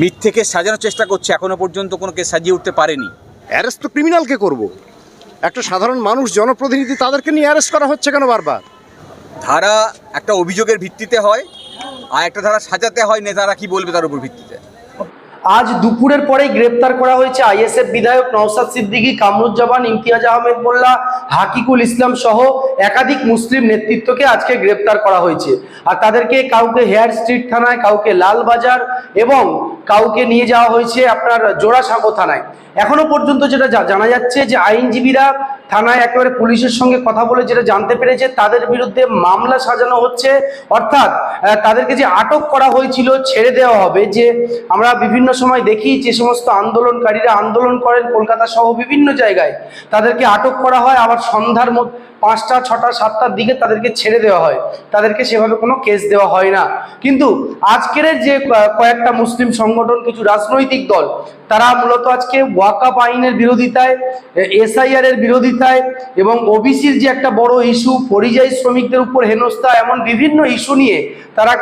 মিথ্যেকে সাজানোর চেষ্টা করছে এখনও পর্যন্ত কোনো কেস সাজিয়ে উঠতে পারেনি। অ্যারেস্ট তো ক্রিমিনালকে করব। একটা সাধারণ মানুষ জনপ্রতিনিধি তাদেরকে নিয়ে অ্যারেস্ট করা হচ্ছে কেন বারবার? ধারা একটা অভিযোগের ভিত্তিতে হয় আর একটা ধারা সাজাতে হয় নেতারা কি বলবে তার উপর ভিত্তিতে? আজ দুপুরের পরেই গ্রেপ্তার করা হয়েছে আইএসএফ বিধায়ক নওসাদ সিদ্দিকী কামরুজ্জামান ইমতিয়াজ আহমেদ মোল্লা হাকিকুল ইসলাম সহ একাধিক মুসলিম নেতৃত্বকে আজকে গ্রেপ্তার করা হয়েছে। আর তাদেরকে কাউকে হেয়ার স্ট্রিট থানায় কাউকে লালবাজার এবং কাউকে নিয়ে যাওয়া হয়েছে আপনার জোড়াসাঁকো থানায়। এখনও পর্যন্ত যেটা জানা যাচ্ছে যে আইনজীবীরা থানায় একেবারে পুলিশের সঙ্গে কথা বলে যেটা জানতে পেরেছে, তাদের বিরুদ্ধে মামলা সাজানো হচ্ছে। অর্থাৎ তাদেরকে যে আটক করা হয়েছিল, ছেড়ে দেওয়া হবে যে আমরা বিভিন্ন সময় দেখি যে সমস্ত আন্দোলনকারীরা আন্দোলন করেন কলকাতা সহ বিভিন্ন জায়গায়। তাদেরকে আটক করা হয়, আবার সন্ধ্যার মধ্যে পাঁচটা, ছটা, সাতটার দিকে তাদেরকে ছেড়ে দেওয়া হয়। তাদেরকে সেভাবে কোনো কেস দেওয়া হয় না। কিন্তু আজকের যে কয়েকটা মুসলিম সংগঠন, কিছু রাজনৈতিক দল, তারা মূলত আজকে ওয়াকাপ আইনের বিরোধিতায় এসআইআর এর বিরোধিতায় এবং ওবিসির যে একটা বড় ইস্যু, পরিযায়ী শ্রমিকদের উপর হেনস্থা, এমন বিভিন্ন ইস্যু নিয়ে তারা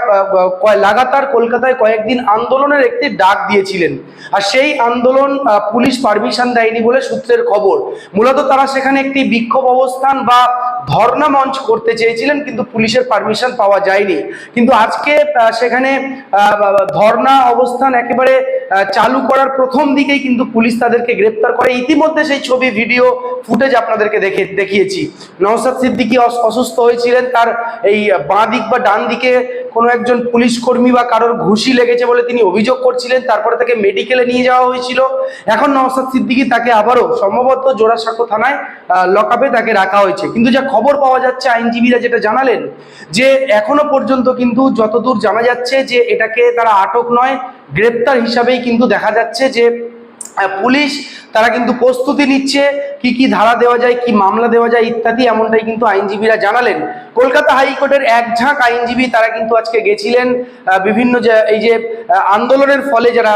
লাগাতার কলকাতায় কয়েকদিন আন্দোলনের একটি ডাক দিয়েছিলেন। আর সেই আন্দোলন পুলিশ পারমিশন দেয়নি বলে সূত্রের খবর। মূলত তারা সেখানে একটি বিক্ষোভ অবস্থান বা ধর্ণা মঞ্চ করতে চেয়েছিলেন, কিন্তু পুলিশের পারমিশন পাওয়া যায়নি। কিন্তু আজকে সেখানে ধর্ণা অবস্থান একেবারে চালু করার প্রথম দিকেই কিন্তু পুলিশ তাদেরকে গ্রেপ্তার করে। ইতিমধ্যে সেই ছবি, ভিডিও, ফুটেজ আপনাদেরকে দেখে, দেখিয়েছি। নওসাদ সিদ্দিকী অস- অসুস্থ হয়েছিলেন। তার এই বাঁ দিক বা ডান দিকে কোনো একজন পুলিশ কর্মী বা কারোর ঘুষি লেগেছে বলে তিনি অভিযোগ করছিলেন, তারপরে তাকে মেডিকেলে নিয়ে যাওয়া হয়েছিল। এখন নওসাদ সিদ্দিকী তাকে আবারও সম্ভবত জোড়াসাঁকো থানায় লকআপে তাকে রাখা হয়েছে। কিন্তু যা খবর পাওয়া যাচ্ছে, আইনজীবীরা যেটা জানালেন, যে এখনও পর্যন্ত কিন্তু যতদূর জানা যাচ্ছে যে এটাকে তারা আটক নয়, গ্রেপ্তার হিসাবেই কিন্তু দেখা যাচ্ছে যে পুলিশ তারা কিন্তু প্রস্তুতি নিচ্ছে, কি কি ধারা দেওয়া যায়, কি মামলা দেওয়া যায় ইত্যাদি এমনটাই কিন্তু আইনজীবীরা জানালেন। কলকাতা হাইকোর্টের এক ঝাঁক আইনজীবী তারা কিন্তু আজকে গেছিলেন বিভিন্ন এই যে আন্দোলনের ফলে যারা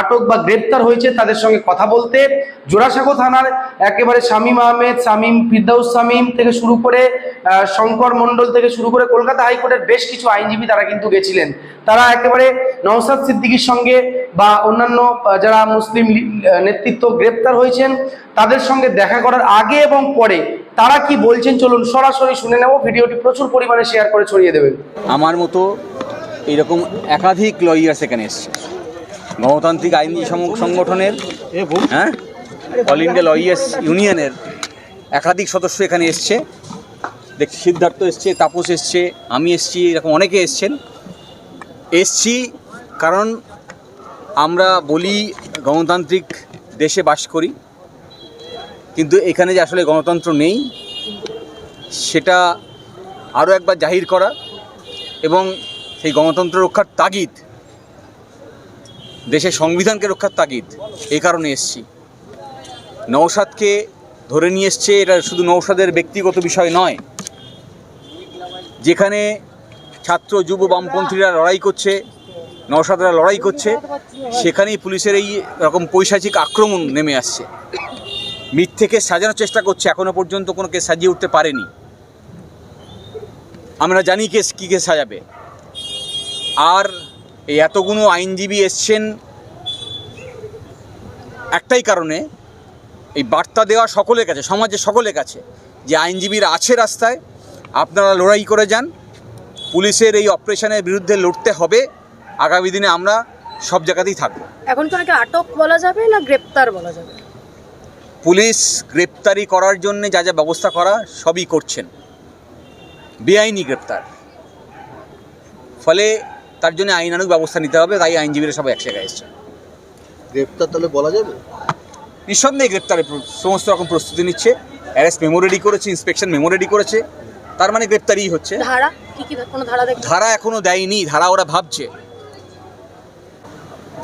আটক বা গ্রেপ্তার হয়েছে তাদের সঙ্গে কথা বলতে জোড়াসাঁকো থানার একেবারে শামীম আহমেদ, শামীম ফিরদাউস শামীম থেকে শুরু করে শঙ্কর মণ্ডল থেকে শুরু করে কলকাতা হাইকোর্টের বেশ কিছু আইনজীবী তারা কিন্তু গেছিলেন। তারা একেবারে নওসাদ সিদ্দিকীর সঙ্গে বা অন্যান্য যারা মুসলিম আহ, নেতৃত্ব গ্রেপ্তার হয়েছেন। তাদের সঙ্গে দেখা করার আগে এবং পরে তারা কি বলছেন চলুন সরাসরি শুনে নেব। ভিডিওটি প্রচুর পরিমাণে শেয়ার করে ছড়িয়ে দেবেন। আমার মতো এইরকম একাধিক লয়ার সেখানে এসছে। গণতান্ত্রিক আইনি সং- সংগঠনের হ্যাঁ? অল ইন্ডিয়া লয়ার্স ইউনিয়নের একাধিক সদস্য এখানে এসছে। দেখ সিদ্ধার্থ এসছে তাপস এসছে আমি এসছি এরকম অনেকে এসছেন। এসছি কারণ আমরা বলি গণতান্ত্রিক দেশে বাস করি। কিন্তু এখানে যে আসলে গণতন্ত্র নেই, সেটা আরও একবার জাহির করা এবং সেই গণতন্ত্র রক্ষার তাগিদ, দেশের সংবিধানকে রক্ষার তাগিদ, এই কারণে এসছি। নৌসাদকে ধরে নিয়ে এসছে, এটা শুধু নৌসাদের ব্যক্তিগত বিষয় নয়। যেখানে ছাত্র, যুব, বামপন্থীরা লড়াই করছে নৌসাদরা লড়াই করছে, সেখানেই পুলিশের এই রকম পৈশাচিক আক্রমণ নেমে আসছে। মিথ্যেকে সাজানোর চেষ্টা করছে, এখনও পর্যন্ত কোনো কেস সাজিয়ে উঠতে পারেনি। আমরা জানি কেস কী কেস সাজাবে। আর এই এতগুলো আইনজীবী এসছেন, একটাই কারণে এই বার্তা দেওয়া সকলের কাছে, সমাজের সকলের কাছে, যে আইনজীবীরা আছে রাস্তায়, আপনারা লড়াই করে যান, পুলিশের এই অপারেশনের বিরুদ্ধে লড়তে হবে। আগামী দিনে আমরা সব জায়গাতেই থাকব। এখন কি আটক বলা যাবে না গ্রেপ্তার বলা যাবে? পুলিশ গ্রেপ্তারি করার জন্য যা যা ব্যবস্থা করা সবই করছেন। বেআইনি গ্রেপ্তার। ফলে তার জন্য আইনানুগ ব্যবস্থা নিতে হবে তাই আইনজীবীরা সবাই এক জায়গায় এসছে গ্রেপ্তার তাহলে বলা যাবে? নিঃসন্দেহে গ্রেপ্তারের সমস্ত রকম প্রস্তুতি নিচ্ছে। অ্যারেস্ট মেমো রেডি করেছে ইন্সপেকশন মেমো রেডি করেছে। তার মানে গ্রেপ্তারিই হচ্ছে। ধারা? কি কি ধারা দেখতে ধারা এখনও দেয়নি ধারা ওরা ভাবছে।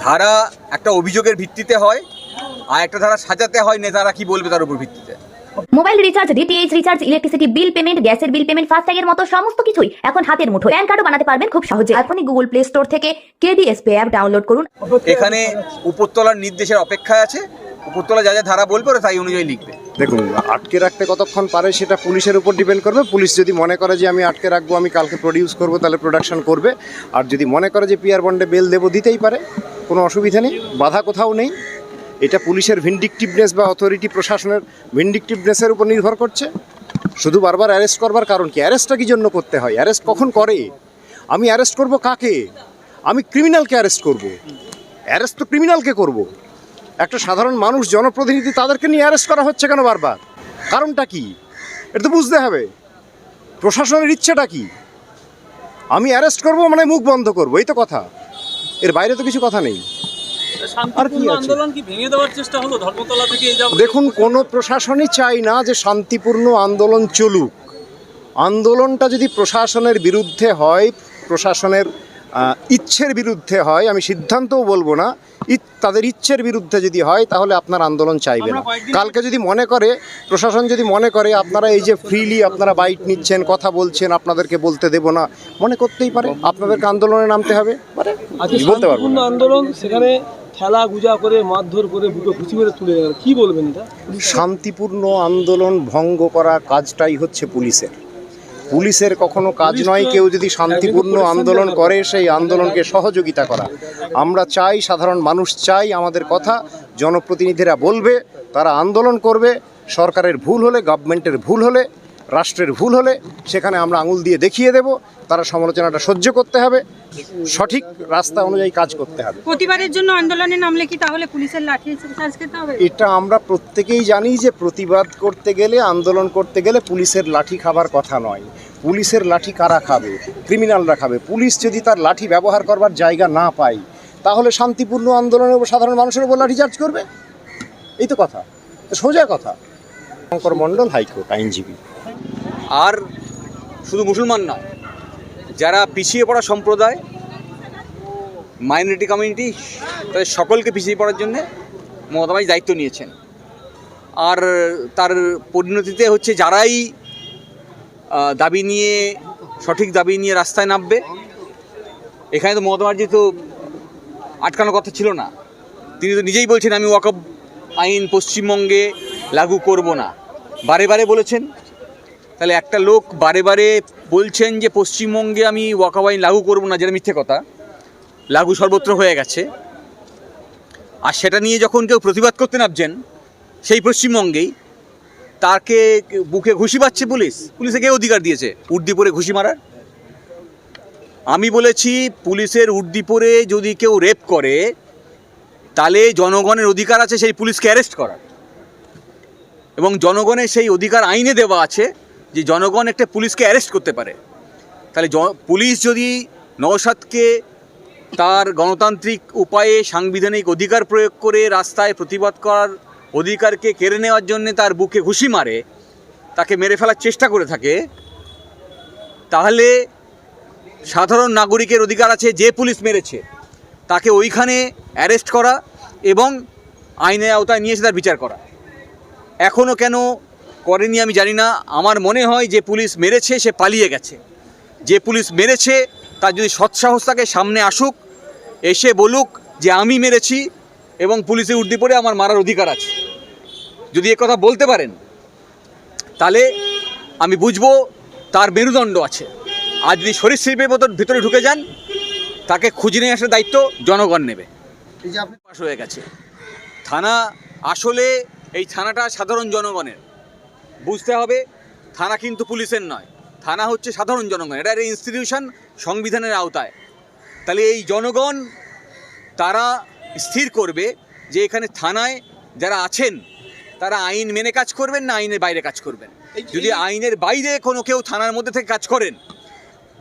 ধারা একটা অভিযোগের ভিত্তিতে হয় আর একটা ধারা সাজাতে হয় নেতারা কি বলবে তার উপর ভিত্তিতে? Mobile recharge DTH recharge electricity bill payment গ্যাসের বিল পেমেন্ট ফাস্ট্যাগের মতো সমস্ত কিছুই এখন হাতের মুঠো প্যান কার্ডও বানাতে পারবেন খুব সহজে। এখনই গুগল প্লে স্টোর থেকে কেডিএস পে অ্যাপ ডাউনলোড করুন। এখানে উপরতলার নির্দেশের অপেক্ষায় আছে। উপরতলা যা যা ধারা বলবে ওরা তাই অনুযায়ী লিখবে। দেখুন আটকে রাখতে কতক্ষণ পারে সেটা পুলিশের উপর ডিপেন্ড করবে। পুলিশ যদি মনে করে যে আমি আটকে রাখব আমি কালকে প্রডিউস করব তাহলে প্রোডাকশন করবে। আর যদি মনে করে যে পিয়ার বন্ডে বেল দেবো দিতেই পারে। কোনো অসুবিধা নেই, বাধা কোথাও নেই। এটা পুলিশের ভিন্ডিকটিভনেস বা অথরিটি প্রশাসনের ভিন্ডিকটিভনেসের উপর নির্ভর করছে। শুধু বারবার অ্যারেস্ট করবার কারণ কি? অ্যারেস্টটা কি জন্য করতে হয়? অ্যারেস্ট কখন করে? আমি অ্যারেস্ট করব কাকে? আমি ক্রিমিনালকে অ্যারেস্ট করব। অ্যারেস্ট তো ক্রিমিনালকে করব। একটা সাধারণ মানুষ, জনপ্রতিনিধি তাদেরকে নিয়ে অ্যারেস্ট করা হচ্ছে কেন বারবার? কারণটা কি? এটা তো বুঝতে হবে। প্রশাসনের ইচ্ছেটা কি? আমি অ্যারেস্ট করব মানে মুখ বন্ধ করব? এই তো কথা। এর বাইরে তো কিছু কথা নেই। আর কি আন্দোলন কি ভেঙে দেওয়ার চেষ্টা হলো? ধর্মতলা থেকে দেখুন কোনো প্রশাসনই চাই না যে শান্তিপূর্ণ আন্দোলন চলুক। আন্দোলনটা যদি প্রশাসনের বিরুদ্ধে হয় প্রশাসনের ইচ্ছের বিরুদ্ধে হয় আমি সিদ্ধান্তও বলব না। তাদের ইচ্ছের বিরুদ্ধে যদি হয় তাহলে আপনার আন্দোলন চাইবে না। কালকে যদি মনে করে প্রশাসন যদি মনে করে আপনারা এই যে ফ্রিলি আপনারা বাইট নিচ্ছেন কথা বলছেন আপনাদেরকে বলতে দেব না মনে করতেই পারে আপনাদেরকে আন্দোলনে নামতে হবে। আজকে বলতে পারব আন্দোলন সেখানে ঠেলা গুজা করে মারধর করে বুকে খুশি করে তুলে গেল কি বলবেন এটা? শান্তিপূর্ণ আন্দোলন ভঙ্গ করা কাজটাই হচ্ছে পুলিশের। পুলিশের কখনো কাজ নয় কেউ যদি শান্তিপূর্ণ আন্দোলন করে সেই আন্দোলনকে সহযোগিতা করা। আমরা চাই সাধারণ মানুষ চাই আমাদের কথা জনপ্রতিনিধিরা বলবে তারা আন্দোলন করবে সরকারের ভুল হলে গভর্নমেন্টের ভুল হলে রাষ্ট্রের ভুল হলে সেখানে আমরা আঙুল দিয়ে দেখিয়ে দেব তারা সমালোচনাটা সহ্য করতে হবে সঠিক রাস্তা অনুযায়ী কাজ করতে হবে। প্রতিবাদের জন্য আন্দোলনে নামলে কি তাহলে পুলিশের লাঠি চার্জ খেতে হবে? এটা আমরা প্রত্যেকেই জানি যে প্রতিবাদ করতে গেলে আন্দোলন করতে গেলে পুলিশের লাঠি খাবার কথা নয়। পুলিশের লাঠি কারা খাবে? ক্রিমিনালরা খাবে। পুলিশ যদি তার লাঠি ব্যবহার করবার জায়গা না পায় তাহলে শান্তিপূর্ণ আন্দোলনের উপর সাধারণ মানুষের উপর লাঠি চার্জ করবে? এই তো কথা। তো সোজা কথা। শঙ্কর মণ্ডল হাইকোর্ট আইনজীবী। আর শুধু মুসলমান নয় যারা পিছিয়ে পড়া সম্প্রদায় মাইনরিটি কমিউনিটি তাদের সকলকে পিছিয়ে পড়ার জন্য মমতাবাই দায়িত্ব নিয়েছেন। আর তার পরিণতিতে হচ্ছে যারাই দাবি নিয়ে, সঠিক দাবি নিয়ে রাস্তায় নামবে, এখানে তো মমতা ব্যানার্জি তো আটকানোর কথা ছিল না। তিনি তো নিজেই বলছেন, আমি ওয়াকফ আইন পশ্চিমবঙ্গে লাগু করব না। বারে বারে বলেছেন তাহলে একটা লোক বারে বারে বলছেন যে পশ্চিমবঙ্গে আমি ওয়াকফ আইন লাগু করব না, যেটা মিথ্যে কথা, লাগু সর্বত্র হয়ে গেছে। আর সেটা নিয়ে যখন কেউ প্রতিবাদ করতে নামছেন, সেই পশ্চিমবঙ্গেই, তাকে বুকে ঘুষি পাচ্ছে পুলিশ। পুলিশে কে অধিকার দিয়েছে? উর্দি পরে ঘুষি মারার? আমি বলেছি, পুলিশের উর্দি পরে যদি কেউ রেপ করে, তাহলে জনগণের অধিকার আছে সেই পুলিশকে অ্যারেস্ট করার। এবং জনগণের সেই অধিকার আইনে দেওয়া আছে যে জনগণ একটা পুলিশকে অ্যারেস্ট করতে পারে। তাহলে পুলিশ যদি নওশাদকে তার গণতান্ত্রিক উপায়ে সাংবিধানিক অধিকার প্রয়োগ করে রাস্তায় প্রতিবাদ করার অধিকারকে কেড়ে নেওয়ার জন্য তার বুকে ঘুষি মারে, তাকে মেরে ফেলার চেষ্টা করে থাকে, তাহলে সাধারণ নাগরিকের অধিকার আছে যে পুলিশ মেরেছে, তাকে ওইখানে অ্যারেস্ট করা এবং আইনের আওতায় নিয়ে এসে তার বিচার করা। এখনও কেন করেনি আমি জানি না। আমার মনে হয় যে পুলিশ মেরেছে সে পালিয়ে গেছে। যে পুলিশ মেরেছে তার যদি সৎসাহস থাকে সামনে আসুক এসে বলুক যে আমি মেরেছি এবং পুলিশে উর্দি পরে আমার মারার অধিকার আছে। যদি এ কথা বলতে পারেন তাহলে আমি বুঝব তার মেরুদণ্ড আছে। আর যদি শরীর শিল্পের মতন ভিতরে ঢুকে যান তাকে খুঁজে নিয়ে আসার দায়িত্ব জনগণ নেবে। এই যে আপনি পাশ হয়ে গেছে। থানা আসলে এই থানাটা সাধারণ জনগণের। বুঝতে হবে থানা কিন্তু পুলিশের নয়। থানা হচ্ছে সাধারণ জনগণ এটা একটা ইনস্টিটিউশন সংবিধানের আওতায়। তাহলে এই জনগণ তারা স্থির করবে যে এখানে থানায় যারা আছেন তারা আইন মেনে কাজ করবেন না আইনের বাইরে কাজ করবেন। যদি আইনের বাইরে কোনো কেউ থানার মধ্যে থেকে কাজ করেন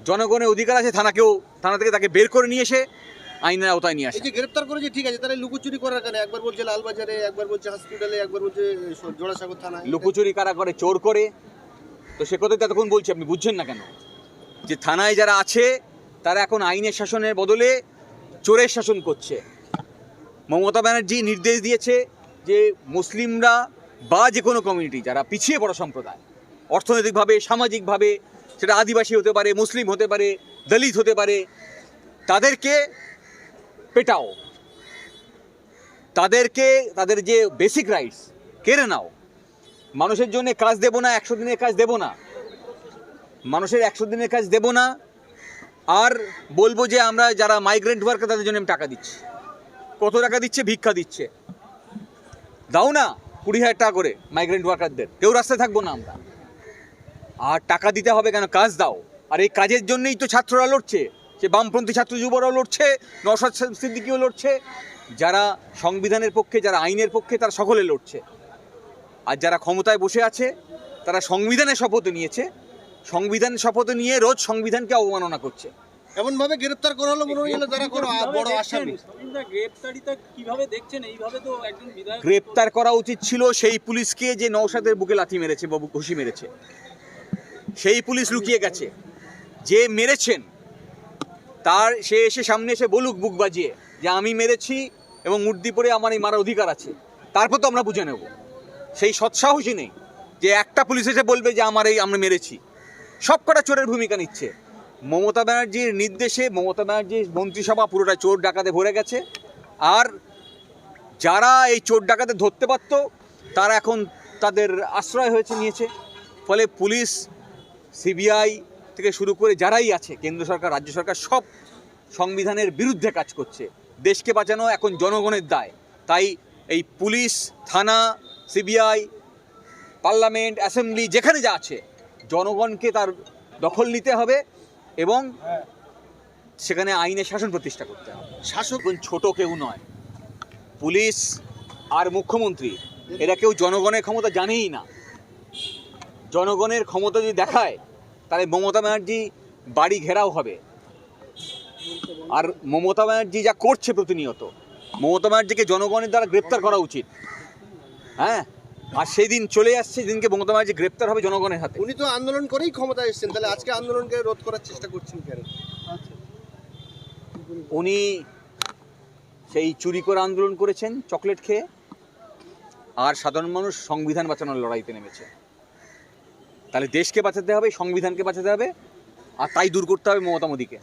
জনগণের অধিকার আছে থানাকেও থানা থেকে তাকে বের করে নিয়ে এসে আইনের আওতায় নিয়ে আসে এই যে গ্রেপ্তার করেছে ঠিক আছে তাহলে লুকোচুরি করার কেন? একবার বলছে লালবাজারে একবার বলছে হসপিটালে একবার বলছে জোড়াসাগর থানায়। লুকোচুরি কারা করে? চোর করে? তো সে কথাই তো এতক্ষণ বলছি আপনি বুঝছেন না কেন? যে থানায় যারা আছে তারা এখন আইনের শাসনের বদলে চোরের শাসন করছে। মমতা ব্যানার্জি নির্দেশ দিয়েছে যে মুসলিমরা বা যে কোনো কমিউনিটি যারা পিছিয়ে পড়া সম্প্রদায় অর্থনৈতিকভাবে সামাজিকভাবে সেটা আদিবাসী হতে পারে মুসলিম হতে পারে দলিত হতে পারে তাদেরকে পেটাও। তাদেরকে, তাদের যে বেসিক রাইটস কেড়ে নাও। মানুষের জন্য কাজ দেব না, একশো দিনের কাজ দেব না। মানুষের একশো দিনের কাজ দেব না। আর বলব যে আমরা যারা মাইগ্রেন্ট ওয়ার্কার তাদের জন্য আমি টাকা দিচ্ছি। কত টাকা দিচ্ছে? ভিক্ষা দিচ্ছে। দাও না কুড়ি হাজার টাকা করে মাইগ্রেন্ট ওয়ার্কারদের কেউ রাস্তায় থাকব না আমরা। আর টাকা দিতে হবে কেন? কাজ দাও। আর এই কাজের জন্যই তো ছাত্ররা লড়ছে। সে বামপন্থী ছাত্র যুবরাও লড়ছে নশাদ সিদ্দিকিও লড়ছে যারা সংবিধানের পক্ষে যারা আইনের পক্ষে তারা সকলে লড়ছে। আর যারা ক্ষমতায় বসে আছে তারা সংবিধানের শপথ নিয়েছে। সংবিধান শপথ নিয়ে রোজ সংবিধানকে অবমাননা করছে। এমন ভাবে গ্রেপ্তার করা হলো মনে হলো যারা কোনো বড় আসামি। কীভাবে দেখছেন? এইভাবে তো একজন বিধায়ক গ্রেপ্তার করা উচিত ছিল সেই পুলিশকে যে নৌসাদের বুকে লাথি মেরেছে বা ঘুষি মেরেছে। সেই পুলিশ লুকিয়ে গেছে। যে মেরেছেন তার, সে এসে সামনে এসে বলুক বুক বাজিয়ে যে আমি মেরেছি এবং মূর্তি পরে আমার এই মারার অধিকার আছে। তারপর তো আমরা বুঝে নেব। সেই সৎসাহসী নেই যে একটা পুলিশ এসে বলবে যে আমার এই আমরা মেরেছি। সব কটা চোরের ভূমিকা নিচ্ছে। মমতা ব্যানার্জির নির্দেশে মমতা ব্যানার্জির মন্ত্রিসভা পুরোটা চোর ডাকাতে ভরে গেছে। আর যারা এই চোর ডাকাতে ধরতে পারতো, তারা এখন তাদের আশ্রয় হয়েছে, নিয়েছে। ফলে পুলিশ, সিবিআই থেকে শুরু করে যারাই আছে, কেন্দ্র সরকার, রাজ্য সরকার, সব সংবিধানের বিরুদ্ধে কাজ করছে। দেশকে বাঁচানো এখন জনগণের দায়। তাই এই পুলিশ, থানা, সিবিআই, পার্লামেন্ট, অ্যাসেম্বলি, যেখানে যা আছে, জনগণকে তার দখল নিতে হবে এবং সেখানে আইনের শাসন প্রতিষ্ঠা করতে হবে। শাসক ছোট কেউ নয়। পুলিশ আর মুখ্যমন্ত্রী, এরা কেউ জনগণের ক্ষমতা জানেই না। জনগণের ক্ষমতা যদি দেখায় তাহলে মমতা ব্যানার্জি বাড়ি ঘেরাও হবে। আর মমতা ব্যানার্জি যা করছে প্রতিনিয়ত মমতা ব্যানার্জিকে জনগণের দ্বারা গ্রেপ্তার করা উচিত। হ্যাঁ? আর সেই দিন চলে আসছে যেদিনকে মমতা ব্যানার্জি গ্রেপ্তার হবে জনগণের হাতে। উনি তো আন্দোলন করেই ক্ষমতায় এসেছেন তাহলে আজকে আন্দোলনকে রোধ করার চেষ্টা করছেন কেন? উনি সেই চুরি করে আন্দোলন করেছেন চকলেট খেয়ে আর সাধারণ মানুষ সংবিধান বাঁচানোর লড়াইতে নেমেছে। তাহলে দেশকে বাঁচাতে হবে সংবিধানকে বাঁচাতে হবে আর তাই দূর করতে হবে মমতা মোদীকে।